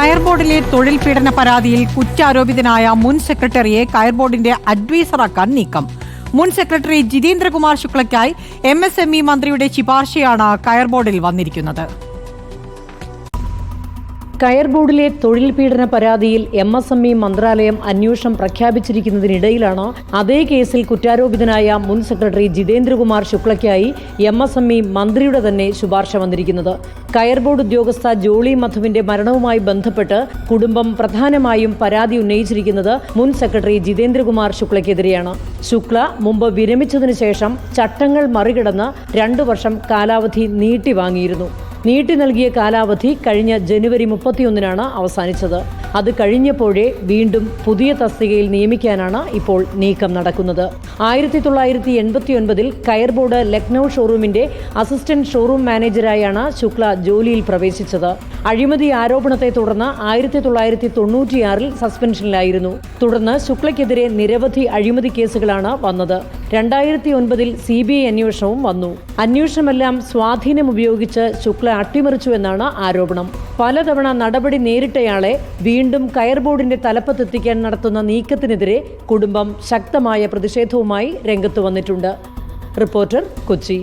കയർ ബോർഡിലെ തൊഴിൽ പീഡന പരാതിയിൽ കുറ്റാരോപിതനായ മുൻ സെക്രട്ടറിയെ കയർ ബോർഡിന്റെ അഡ്വൈസറാക്കാൻ നീക്കം. മുൻ സെക്രട്ടറി ജിതേന്ദ്രകുമാർ ശുക്ലയ്ക്കായി എം മന്ത്രിയുടെ ശുപാർശയാണ് കയർ ബോർഡിൽ വന്നിരിക്കുന്നത്. കയർ ബോർഡിലെ തൊഴിൽ പീഡന പരാതിയിൽ എം എസ് എം ഇ മന്ത്രാലയം അന്വേഷണം പ്രഖ്യാപിച്ചിരിക്കുന്നതിനിടയിലാണ് അതേ കേസിൽ കുറ്റാരോപിതനായ മുൻ സെക്രട്ടറി ജിതേന്ദ്രകുമാർ ശുക്ലയ്ക്കായി എം എസ് എം ഇ മന്ത്രിയുടെ തന്നെ ശുപാർശ വന്നിരിക്കുന്നത്. കയർ ബോർഡ് ഉദ്യോഗസ്ഥ ജോളി മധുവിന്റെ മരണവുമായി ബന്ധപ്പെട്ട് കുടുംബം പ്രധാനമായും പരാതി ഉന്നയിച്ചിരിക്കുന്നത് മുൻ സെക്രട്ടറി ജിതേന്ദ്രകുമാർ ശുക്ലയ്ക്കെതിരെയാണ്. ശുക്ല മുമ്പ് വിരമിച്ചതിനു ശേഷം ചട്ടങ്ങൾ മറികടന്ന് രണ്ടു വർഷം കാലാവധി നീട്ടി വാങ്ങിയിരുന്നു നീട്ടി നൽകിയ കാലാവധി കഴിഞ്ഞ ജനുവരി മുപ്പത്തിയൊന്നിനാണ് അവസാനിച്ചത്. അത് കഴിഞ്ഞപ്പോഴേ വീണ്ടും പുതിയ തസ്തികയിൽ നിയമിക്കാനാണ് ഇപ്പോൾ നീക്കം നടക്കുന്നത്. ആയിരത്തി തൊള്ളായിരത്തി എൺപത്തി ഒൻപതിൽ കയർ ബോർഡ് ലക്നൌ ഷോറൂമിന്റെ അസിസ്റ്റന്റ് ഷോറൂം മാനേജരായാണ് ശുക്ല ജോലിയിൽ പ്രവേശിച്ചത്. അഴിമതി ആരോപണത്തെ തുടർന്ന് ആയിരത്തി തൊള്ളായിരത്തി തൊണ്ണൂറ്റിയാറിൽ സസ്പെൻഷനിലായിരുന്നു. തുടർന്ന് ശുക്ലയ്ക്കെതിരെ നിരവധി അഴിമതി കേസുകളാണ് വന്നത്. രണ്ടായിരത്തി ഒൻപതിൽ സി ബി ഐ അന്വേഷണവും വന്നു. അന്വേഷണമെല്ലാം സ്വാധീനം ഉപയോഗിച്ച് ശുക്ല അട്ടിമറിച്ചു എന്നാണ് ആരോപണം. പലതവണ നടപടി നേരിട്ടയാളെ വീണ്ടും കയർ ബോർഡിന്റെ തലപ്പത്തെത്തിക്കാൻ നടത്തുന്ന നീക്കത്തിനെതിരെ കുടുംബം ശക്തമായ പ്രതിഷേധവുമായി രംഗത്ത് വന്നിട്ടുണ്ട്. റിപ്പോർട്ടർ കൊച്ചി.